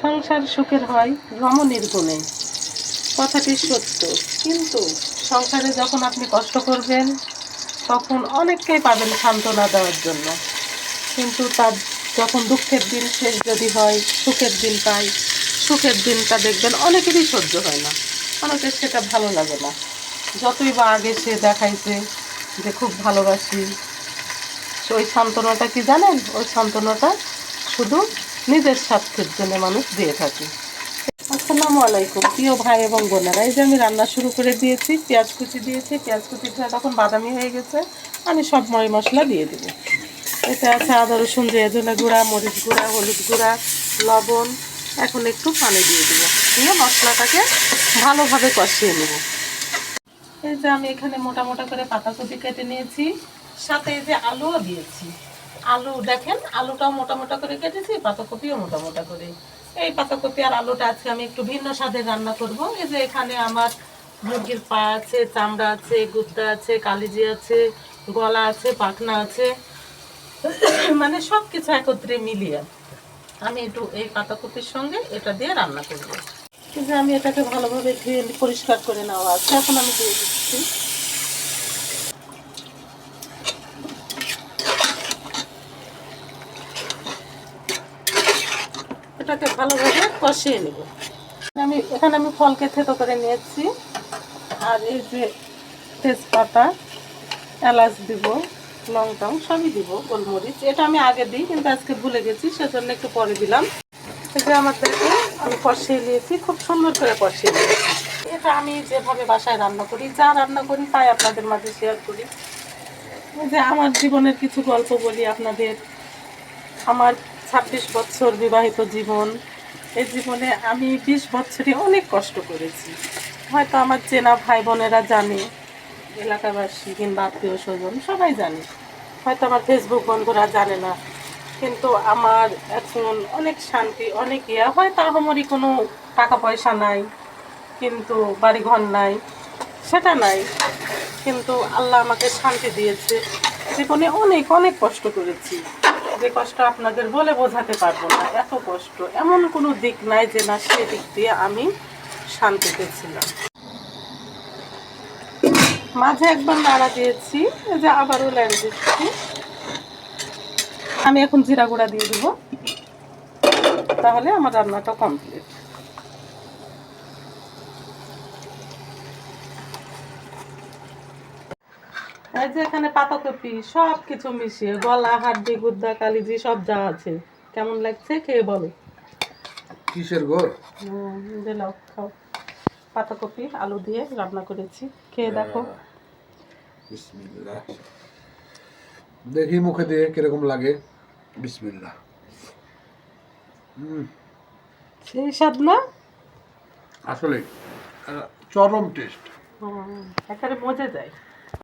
সংসার সুখের হয় রমণীর গুণে। কথাটি সত্য, কিন্তু সংসারে যখন আপনি কষ্ট করবেন, তখন অনেককেই পাবেন সান্ত্বনা দেওয়ার জন্য। কিন্তু তার যখন দুঃখের দিন শেষ যদি হয়, সুখের দিন পাই, সুখের দিনটা দেখবেন অনেকেরই সহ্য হয় না। অনেকের সেটা ভালো লাগে না। যতই বা আগে সে দেখাইছে যে খুব ভালোবাসি, ওই সান্ত্বনাটা কি জানেন? ওই সান্ত্বনাটা শুধু নিজের স্বার্থের জন্য মানুষ দিয়ে থাকে। আসসালামু আলাইকুম। প্রিয় ভাই এবং বোনেরা, এই যে আমি রান্না শুরু করে দিয়েছি, পেঁয়াজ কুচি দিয়েছি। পেঁয়াজ কুচিটা তখন বাদামি হয়ে গেছে। আমি সব ময় মশলা দিয়ে দেবো। এতে আছে আদা, রসুন, জিরা, গুঁড়া, মরিচ গুঁড়া, হলুদ গুঁড়া, লবণ। এখন একটু পানি দিয়ে দেবো। দিয়ে মশলাটাকে ভালোভাবে কষিয়ে নেব। এই যে আমি এখানে মোটা মোটা করে পাতা পাতাকপি কেটে নিয়েছি। সাথে এই যে আলুও দিয়েছি। আলু দেখেন, আলুটাও মোটা মোটা করে কেটেছি, পাতাকপিও মোটা মোটা করে। এই পাতাকপি আর আলুটা আজকে আমি একটু ভিন্ন স্বাদে রান্না করব। এই যে এখানে আমার মুরগির পা আছে, চামড়া আছে, গুদ্দা আছে, কালিজি আছে, গলা আছে, পাখনা আছে মানে সব কিছু একত্রে মিলিয়ে আমি একটু এই পাতাকপির সঙ্গে এটা দিয়ে রান্না করব। যে আমি এটাকে ভালোভাবে ধুয়ে পরিষ্কার করে নেওয়া আছে, এখন আমি দিয়ে দিচ্ছি। এটাকে ভালোভাবে কষিয়ে নেব। আমি, এখানে আমি ফলকে থেতো করে নিয়েছি। আর এই যে তেজপাতা, এলাচ দিব লঙ্কাও সবই দিব, গোলমরিচ। এটা আমি আগে দিই, কিন্তু আজকে ভুলে গেছি, সেজন্য একটু পরে দিলাম। আমার দেখে আমি কষিয়ে নিয়েছি, খুব সুন্দর করে কষিয়ে নিয়েছি। এটা আমি যেভাবে বাসায় রান্না করি, যা রান্না করি, তাই আপনাদের মাঝে শেয়ার করি। যে আমার জীবনের কিছু গল্প বলি আপনাদের। আমার ছাব্বিশ বছর বিবাহিত জীবন। এই জীবনে আমি বিশ বছরে অনেক কষ্ট করেছি। হয়তো আমার চেনা ভাই বোনেরা জানে, এলাকাবাসী কিংবা আত্মীয় স্বজন সবাই জানে। হয়তো আমার ফেসবুক বন্ধুরা জানে না, কিন্তু আমার এখন অনেক শান্তি, অনেক ইয়া। হয় তার আমারই কোনো টাকা পয়সা নাই, কিন্তু বাড়িঘর নাই, সেটা নাই। কিন্তু আল্লাহ আমাকে শান্তি দিয়েছে। জীবনে অনেক অনেক কষ্ট করেছি। যে কষ্ট আপনাদের বলে বোঝাতে পারব না, এত কষ্ট। এমন কোনো দিক নাই যে না সেদিক দিয়ে আমি শান্তিতে ছিলাম। মাঝে একবার নাড়া দিয়েছি যে আবারও লেড়ে দিচ্ছি। আমি এখন জিরা গুঁড়া দিয়ে দেবো। তাহলে আমার রান্নাটা কমপ্লিট এই যে এখানে পাতাকপি সব কিছু মিশিয়ে গলা হাড্ডি গুদ্দা কালিজি সব যা আছে। কেমন লাগছে? খেয়ে বলো। কিসের ঘর? দিলাও খাও। পাতাকপি আলু দিয়ে রান্না করেছি। খেয়ে দেখো। দেখি মুখে দিয়ে কীরকম লাগে। বিসমিল্লাহ। হুম সেই স্বাদ না? আসলে চরম টেস্ট একেবারে মজে যায়।